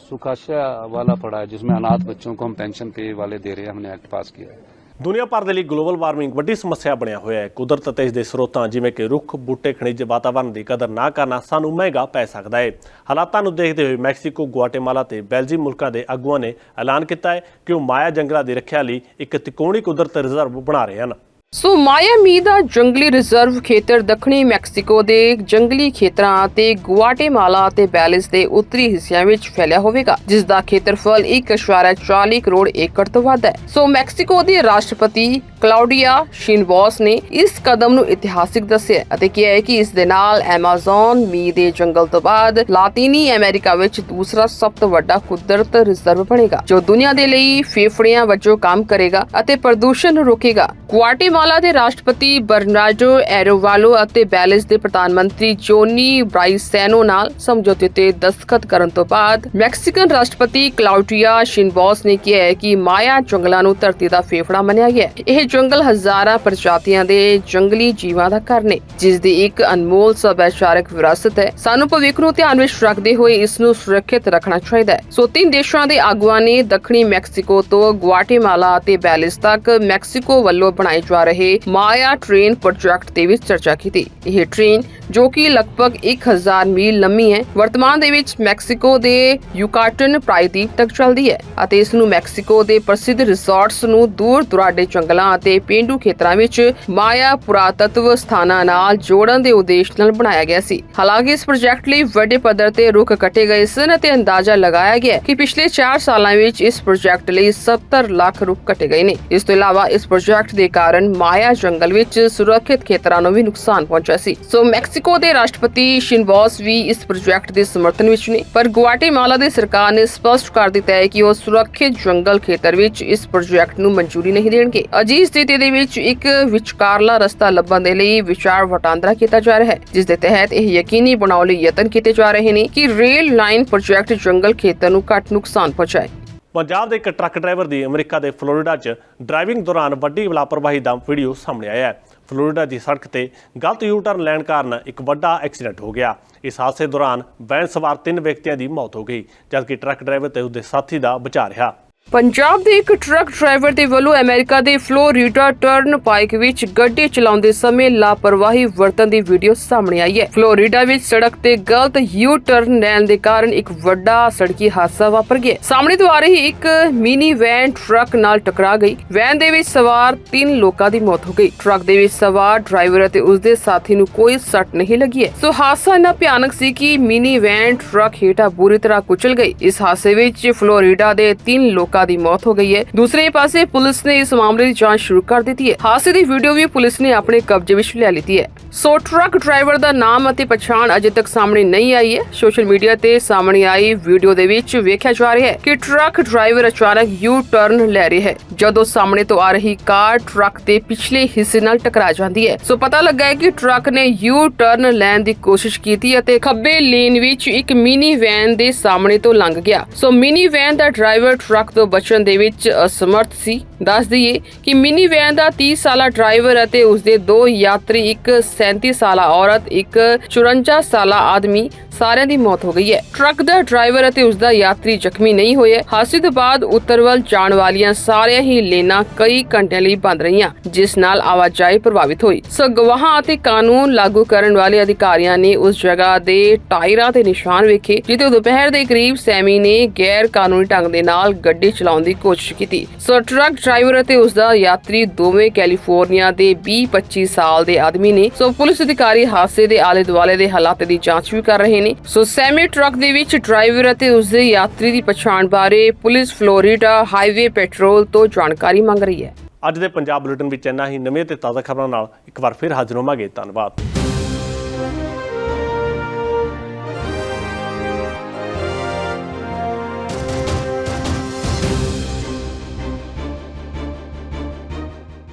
E: सुखाशा वाला पड़ा है, जिसमें अनाथ बच्चों को हम पेंशन पे वाले दे रहे हैं, हमने एक्ट पास किया है।
A: ਦੁਨੀਆ ਭਰ ਦੇ ਲਈ ਗਲੋਬਲ ਵਾਰਮਿੰਗ ਵੱਡੀ ਸਮੱਸਿਆ ਬਣਿਆ ਹੋਇਆ ਹੈ। ਕੁਦਰਤ ਅਤੇ ਇਸ ਦੇ ਸਰੋਤਾਂ ਜਿਵੇਂ ਕਿ ਰੁੱਖ, ਬੂਟੇ, ਖਣਿਜ ਵਾਤਾਵਰਣ ਦੀ ਕਦਰ ਨਾ ਕਰਨਾ ਸਾਨੂੰ ਮਹਿੰਗਾ ਪੈ ਸਕਦਾ ਹੈ। ਹਾਲਾਤਾਂ ਨੂੰ ਦੇਖਦੇ ਹੋਏ ਮੈਕਸੀਕੋ, ਗੁਆਟੇਮਾਲਾ ਤੇ ਬੈਲਜੀਅਮ ਮੁਲਕਾਂ ਦੇ ਆਗੂਆਂ ਨੇ ਐਲਾਨ ਕੀਤਾ ਹੈ ਕਿ ਉਹ ਮਾਇਆ ਜੰਗਲਾਂ ਦੀ ਰੱਖਿਆ ਲਈ ਇੱਕ ਤਿਕੋਣੀ ਕੁਦਰਤ ਰਿਜ਼ਰਵ ਬਣਾ ਰਹੇ ਹਨ।
F: ਸੋ ਮਾਇਆਮੀ ਦਾ ਜੰਗਲੀ ਰਿਜ਼ਰਵ ਖੇਤਰ ਦੱਖਣੀ ਮੈਕਸੀਕੋ ਦੇ ਜੰਗਲੀ ਖੇਤਰਾਂ ਅਤੇ ਗੁਆਟੇਮਾਲਾ ਅਤੇ ਬੈਲਿਸ ਦੇ ਉੱਤਰੀ ਹਿੱਸਿਆਂ ਵਿੱਚ ਫੈਲਿਆ ਹੋਵੇਗਾ, ਜਿਸ ਦਾ ਖੇਤਰਫਲ 1.40 ਕਰੋੜ ਏਕੜ ਤੋਂ ਵੱਧ ਹੈ। ਸੋ ਮੈਕਸੀਕੋ ਦੇ ਰਾਸ਼ਟਰਪਤੀ ਕਲਾਉਡੀਆ ਸ਼ਿਨਬੋਸ ਨੇ ਇਸ ਕਦਮ ਨੂੰ ਇਤਿਹਾਸਿਕ ਦੱਸਿਆ ਅਤੇ ਕਿਹਾ ਹੈ ਕਿ ਇਸ ਦੇ ਨਾਲ ਐਮਾਜ਼ਨ ਮੀ ਦੇ ਜੰਗਲ ਤੋਂ ਬਾਅਦ ਲਾਤੀਨੀ ਅਮਰੀਕਾ ਵਿੱਚ ਦੂਸਰਾ ਸਭ ਤੋਂ ਵੱਡਾ ਕੁਦਰਤ ਰਿਜ਼ਰਵ ਬਣੇਗਾ, ਜੋ ਦੁਨੀਆ ਦੇ ਲਈ ਫੇਫੜਿਆਂ ਵਜੋਂ ਕੰਮ ਕਰੇਗਾ ਅਤੇ ਪ੍ਰਦੂਸ਼ਣ ਨੂੰ ਰੋਕੇਗਾ। ਗੁਆਟੇਮਾਲਾ ਦੇ ਰਾਸ਼ਟਰਪਤੀ ਬਰਨਾਰਡੋ ਐਰੋਵਾਲੋ ਅਤੇ ਬੈਲਿਸ ਦੇ ਪ੍ਰਧਾਨ ਮੰਤਰੀ ਜੋਨੀ ਬ੍ਰਾਈਸੈਨੋ ਨਾਲ ਸਮਝੌਤੇ ਤੇ ਦਸਤਖਤ ਕਰਨ ਤੋਂ ਬਾਅਦ ਮੈਕਸੀਕਨ ਰਾਸ਼ਟਰਪਤੀ ਕਲਾਉਡੀਆ ਸ਼ਿਨਬੋਸ ਨੇ ਕਿਹਾ ਹੈ ਕਿ ਮਾਇਆ ਜੰਗਲਾਂ ਨੂੰ ਧਰਤੀ ਦਾ ਫੇਫੜਾ ਮੰਨਿਆ ਗਿਆ ਹੈ। ਇਹ ਜੰਗਲ ਹਜ਼ਾਰਾਂ ਪ੍ਰਜਾਤੀਆਂ ਦੇ ਜੰਗਲੀ ਜੀਵਾਂ ਦਾ ਘਰ ਨੇ, ਜਿਸ ਦੀ ਇੱਕ ਅਨਮੋਲ ਸਭਿਆਚਾਰਕ ਵਿਰਾਸਤ ਹੈ। ਸਾਨੂੰ ਭਵਿੱਖ ਨੂੰ ਧਿਆਨ ਵਿੱਚ ਰੱਖਦੇ ਹੋਏ ਇਸ ਨੂੰ ਸੁਰੱਖਿਅਤ ਰੱਖਣਾ ਚਾਹੀਦਾ ਹੈ। ਸੋ ਤਿੰਨ ਦੇਸ਼ਾਂ ਦੇ ਆਗੂਆਂ ਨੇ ਦੱਖਣੀ ਮੈਕਸੀਕੋ ਤੋਂ ਗੁਆਟੇਮਾਲਾ ਅਤੇ ਬੈਲਿਸ ਤੱਕ ਮੈਕਸੀਕੋ ਵੱਲੋਂ ਬਣਾਏ ਜਾ ਰਹੇ ਰਹੇ ਮਾਇਆ ਟ੍ਰੇਨ ਪ੍ਰੋਜੈਕਟ ਦੇ ਵੀ ਚਰਚਾ ਕੀਤੀ। ਇਹ ਟ੍ਰੇਨ ਜੋ ਕਿ ਲਗਭਗ 1000 ਮੀਲ ਲੰਮੀ ਹੈ, ਵਰਤਮਾਨ ਦੇ ਵਿੱਚ ਮੈਕਸੀਕੋ ਦੇ ਯੂਕਾਟਨ ਪ੍ਰਾਇਦੀਪ ਤੱਕ ਚੱਲਦੀ ਹੈ ਅਤੇ ਇਸ ਨੂੰ ਮੈਕਸੀਕੋ ਦੇ ਪ੍ਰਸਿੱਧ ਰਿਜ਼ੋਰਟਸ ਨੂੰ ਦੂਰ ਦੁਰਾਡੇ ਜੰਗਲਾਂ ਅਤੇ ਪੇਂਡੂ ਖੇਤਰਾਂ ਵਿੱਚ ਮਾਇਆ ਪੁਰਾਤਤਵ ਸਥਾਨਾਂ ਨਾਲ ਜੋੜਨ ਦੇ ਉਦੇਸ਼ ਨਾਲ ਬਣਾਇਆ ਗਿਆ ਸੀ। ਹਾਲਾਂਕਿ ਇਸ ਪ੍ਰੋਜੈਕਟ ਲਈ ਵੱਡੇ ਪੱਧਰ ਤੇ ਰੁੱਖ ਕੱਟੇ ਗਏ ਸਨ ਅਤੇ ਅੰਦਾਜ਼ਾ ਲਗਾਇਆ ਗਿਆ ਕਿ ਪਿਛਲੇ 4 ਸਾਲਾਂ ਵਿੱਚ ਇਸ ਪ੍ਰੋਜੈਕਟ ਲਈ 70 ਲੱਖ ਰੁੱਖ ਕੱਟੇ ਗਏ ਨੇ। ਇਸ ਤੋਂ ਇਲਾਵਾ ਇਸ ਪ੍ਰੋਜੈਕਟ ਦੇ ਕਾਰਨ ਮਾਇਆ ਜੰਗਲ ਵਿੱਚ ਸੁਰੱਖਿਅਤ ਖੇਤਰਾਂ ਨੂੰ ਵੀ ਨੁਕਸਾਨ ਪਹੁੰਚਿਆ ਸੀ। ਸੋ ਮੈਕਸੀਕੋ ਦੇ ਰਾਸ਼ਟਰਪਤੀ ਸ਼ਿਨਬੋਸ ਵੀ ਇਸ ਪ੍ਰੋਜੈਕਟ ਦੇ ਸਮਰਥਨ ਵਿੱਚ ਨੇ। ਪਰ ਗੁਆਟੇਮਾਲਾ ਦੀ ਸਰਕਾਰ ਨੇ ਸਪਸ਼ਟ ਕਰ ਦਿੱਤਾ ਹੈ ਕਿ ਉਹ ਸੁਰੱਖਿਅਤ ਜੰਗਲ ਖੇਤਰ ਵਿੱਚ ਇਸ ਪ੍ਰੋਜੈਕਟ ਨੂੰ ਮਨਜ਼ੂਰੀ ਨਹੀਂ ਦੇਣਗੇ। ਅਜਿਹੀ ਸਥਿਤੀ ਦੇ ਵਿੱਚ ਇੱਕ ਵਿਚਕਾਰਲਾ ਰਸਤਾ ਲੱਭਣ ਦੇ ਲਈ ਵਿਚਾਰ ਵਟਾਂਦਰਾ ਕੀਤਾ ਜਾ ਰਿਹਾ ਹੈ, ਜਿਸ ਦੇ ਤਹਿਤ ਇਹ ਯਕੀਨੀ ਬਣਾਉਣ ਲਈ ਯਤਨ ਕੀਤੇ ਜਾ ਰਹੇ ਨੇ ਕਿ ਰੇਲ ਲਾਈਨ ਪ੍ਰੋਜੈਕਟ ਜੰਗਲ ਖੇਤਰ ਨੂੰ ਘੱਟ ਨੁਕਸਾਨ ਪਹੁੰਚਾਏ।
A: ਪੰਜਾਬ ਦੇ ਇੱਕ ਟਰੱਕ ਡਰਾਈਵਰ ਦੀ ਅਮਰੀਕਾ ਦੇ ਫਲੋਰੀਡਾ 'ਚ ਡਰਾਈਵਿੰਗ ਦੌਰਾਨ ਵੱਡੀ ਲਾਪਰਵਾਹੀ ਦਾ ਵੀਡੀਓ ਸਾਹਮਣੇ ਆਇਆ ਹੈ। ਫਲੋਰੀਡਾ ਦੀ ਸੜਕ ਤੇ ਗਲਤ ਯੂ ਟਰਨ ਲੈਣ ਕਾਰਨ ਇੱਕ ਵੱਡਾ ਐਕਸੀਡੈਂਟ ਹੋ ਗਿਆ। ਇਸ ਹਾਦਸੇ ਦੌਰਾਨ ਵੈਨ ਸਵਾਰ ਤਿੰਨ ਵਿਅਕਤੀਆਂ ਦੀ ਮੌਤ ਹੋ ਗਈ, ਜਦਕਿ ਟਰੱਕ ਡਰਾਈਵਰ ਤੇ ਉਸਦੇ ਸਾਥੀ ਦਾ ਬਚਾਅ ਰਿਹਾ।
F: ਪੰਜਾਬ ਦੇ ਇੱਕ ਟਰੱਕ ਡਰਾਈਵਰ ਦੇ ਵੱਲੋਂ ਅਮਰੀਕਾ ਦੇ ਫਲੋਰੀਡਾ ਟਰਨ ਪਾਈਕ ਵਿੱਚ ਗੱਡੀ ਚਲਾਉਂਦੇ ਸਮੇਂ ਲਾਪਰਵਾਹੀ ਵਰਤਣ ਦੀ ਵੀਡੀਓ ਸਾਹਮਣੇ ਆਈ ਹੈ। ਫਲੋਰੀਡਾ ਵਿੱਚ ਸੜਕ ਤੇ ਗਲਤ ਯੂ ਟਰਨ ਲੈਣ ਦੇ ਕਾਰਨ ਇੱਕ ਵੱਡਾ ਸੜਕੀ ਹਾਦਸਾ ਵਾਪਰ ਗਿਆ। ਸਾਹਮਣੇ ਤੋਂ ਆ ਰਹੀ ਇੱਕ ਮਿਨੀ ਵੈਨ ਟਰੱਕ ਨਾਲ ਟਕਰਾ ਗਈ। ਵੈਨ ਦੇ ਵਿੱਚ ਸਵਾਰ ਤਿੰਨ ਲੋਕਾਂ ਦੀ ਮੌਤ ਹੋ ਗਈ। ਟਰੱਕ ਦੇ ਵਿੱਚ ਸਵਾਰ ਡਰਾਈਵਰ ਅਤੇ ਉਸਦੇ ਸਾਥੀ ਨੂੰ ਕੋਈ ਸੱਟ ਨਹੀਂ ਲੱਗੀ ਹੈ। ਸੋ ਹਾਦਸਾ ਇੰਨਾ ਭਿਆਨਕ ਸੀ ਕਿ ਮਿਨੀ ਵੈਨ ਟਰੱਕ ਹੇਠਾਂ ਬੁਰੀ ਤਰ੍ਹਾਂ ਕੁਚਲ ਗਈ ਇਸ ਹਾਦਸੇ ਵਿੱਚ ਫਲੋਰੀਡਾ ਦੇ ਤਿੰਨ ਲੋਕ ਲੋਕਾਂ ਦੀ ਮੌਤ ਹੋ ਗਈ ਹੈ। ਦੂਸਰੇ ਪਾਸੇ ਪੁਲਿਸ ਨੇ ਇਸ ਮਾਮਲੇ ਦੀ ਜਾਂਚ ਸ਼ੁਰੂ ਕਰ ਦਿੱਤੀ ਹੈ। ਹਾਦਸੇ ਦੀ ਵੀਡੀਓ ਵੀ ਪੁਲਿਸ ਨੇ ਆਪਣੇ ਕਬਜ਼ੇ ਵਿੱਚ ਲੈ ਲਈ ਹੈ। ਸੋ ਟਰੱਕ ਡਰਾਈਵਰ ਦਾ ਨਾਮ ਅਤੇ ਪਛਾਣ ਅਜੇ ਤੱਕ ਸਾਹਮਣੇ ਨਹੀਂ ਆਈ ਹੈ। ਸੋਸ਼ਲ ਮੀਡੀਆ ਤੇ ਸਾਹਮਣੇ ਆਈ ਵੀਡੀਓ ਦੇ ਵਿੱਚ ਵੇਖਿਆ ਜਾ ਰਿਹਾ ਹੈ ਕਿ ਟਰੱਕ ਡਰਾਈਵਰ ਅਚਾਨਕ ਯੂ ਟਰਨ ਲੈ ਰਿਹਾ ਹੈ। ਜਦੋਂ ਸਾਹਮਣੇ ਤੋਂ ਆ ਰਹੀ ਕਾਰ ਟਰੱਕ ਦੇ ਪਿਛਲੇ ਹਿੱਸੇ ਨਾਲ ਟਕਰਾ ਜਾਂਦੀ ਹੈ। ਸੋ ਪਤਾ ਲੱਗਾ ਹੈ ਕਿ ਟਰੱਕ ਨੇ ਯੂ ਟਰਨ ਲੈਣ ਦੀ ਕੋਸ਼ਿਸ਼ ਕੀਤੀ ਅਤੇ ਖੱਬੇ ਲੇਨ ਵਿੱਚ ਇੱਕ ਮਿਨੀ ਵੈਨ ਦੇ ਸਾਹਮਣੇ ਤੋਂ ਲੰਘ ਗਿਆ। ਸੋ ਮਿਨੀ ਵੈਨ ਦਾ ਡਰਾਈਵਰ ਟਰੱਕ ਤੋਂ ਬਚਣ ਦੇ ਵਿੱਚ ਅਸਮਰਥ ਸੀ। ਦੱਸ ਦਈਏ ਕਿ ਮਿਨੀ ਵੈਨ ਦਾ 30 ਸਾਲਾ ਡਰਾਈਵਰ ਅਤੇ ਉਸਦੇ ਦੋ ਯਾਤਰੀ, ਇੱਕ 37 ਸਾਲਾ ਔਰਤ, ਇੱਕ 54 ਸਾਲਾ ਆਦਮੀ, ਸਾਰਿਆਂ ਦੀ ਮੌਤ ਹੋ ਗਈ ਹੈ। ਟਰੱਕ ਦਾ ਡਰਾਈਵਰ ਅਤੇ ਉਸਦਾ ਯਾਤਰੀ ਜ਼ਖਮੀ ਨਹੀਂ ਹੋਏ। ਹਾਦਸੇ ਤੋਂ ਬਾਅਦ ਉੱਤਰ ਜਾਣ ਵਾਲੀਆਂ ਸਾਰੀਆਂ ਹੀ ਲੇਨਾਂ ਕਈ ਘੰਟਿਆਂ ਲਈ ਬੰਦ ਰਹੀਆਂ, ਜਿਸ ਨਾਲ ਆਵਾਜਾਈ ਪ੍ਰਭਾਵਿਤ ਹੋਈ। ਸੋ ਗਵਾਹਾਂ ਅਤੇ ਕਾਨੂੰਨ ਲਾਗੂ ਕਰਨ ਵਾਲੇ ਅਧਿਕਾਰੀਆਂ ਨੇ ਉਸ ਜਗ੍ਹਾ ਦੇ ਟਾਇਰਾਂ ਤੇ ਨਿਸ਼ਾਨ ਵੇਖੇ, ਜਿੱਥੇ ਦੁਪਹਿਰ ਦੇ ਕਰੀਬ ਸੈਮੀ ਨੇ ਗੈਰ ਕਾਨੂੰਨੀ ਢੰਗ ਦੇ ਨਾਲ ਗੱਡੀ ਗੱਡੀ ਚਲਾਉਣ ਦੀ ਕੋਸ਼ਿਸ਼ ਕੀਤੀ। ਸੋ ਟਰੱਕ ਡਰਾਈਵਰ ਅਤੇ ਉਸ ਦਾ ਯਾਤਰੀ ਦੋਵੇਂ ਕੈਲੀਫੋਰਨੀਆ ਦੇ 20-25 ਸਾਲ ਦੇ ਆਦਮੀ ਨੇ, ਸੋ ਪੁਲਿਸ ਅਧਿਕਾਰੀ ਹਾਦਸੇ ਦੇ ਆਲੇ ਦੁਆਲੇ ਦੇ ਹਾਲਾਤ ਦੀ ਜਾਂਚ ਵੀ ਕਰ ਰਹੇ ਨੇ। ਸੋ ਸੈਮੀ ਟਰੱਕ ਦੇ ਵਿੱਚ ਡਰਾਈਵਰ ਅਤੇ ਉਸ ਦੇ ਯਾਤਰੀ ਦੀ ਪਛਾਣ ਬਾਰੇ ਪੁਲਿਸ ਫਲੋਰੀਡਾ ਹਾਈਵੇ ਪੈਟਰੋਲ ਤੋਂ ਜਾਣਕਾਰੀ ਮੰਗ ਰਹੀ ਹੈ।
A: ਅੱਜ ਦੇ ਪੰਜਾਬ ਬੁਲੇਟਿਨ ਵਿੱਚ ਇੰਨਾ ਹੀ ਨਵੇਂ ਤੇ ਤਾਜ਼ਾ ਖਬਰਾਂ ਨਾਲ ਇੱਕ ਵਾਰ ਫਿਰ ਹਾਜ਼ਰ ਹੋਵਾਂਗੇ। ਧੰਨਵਾਦ।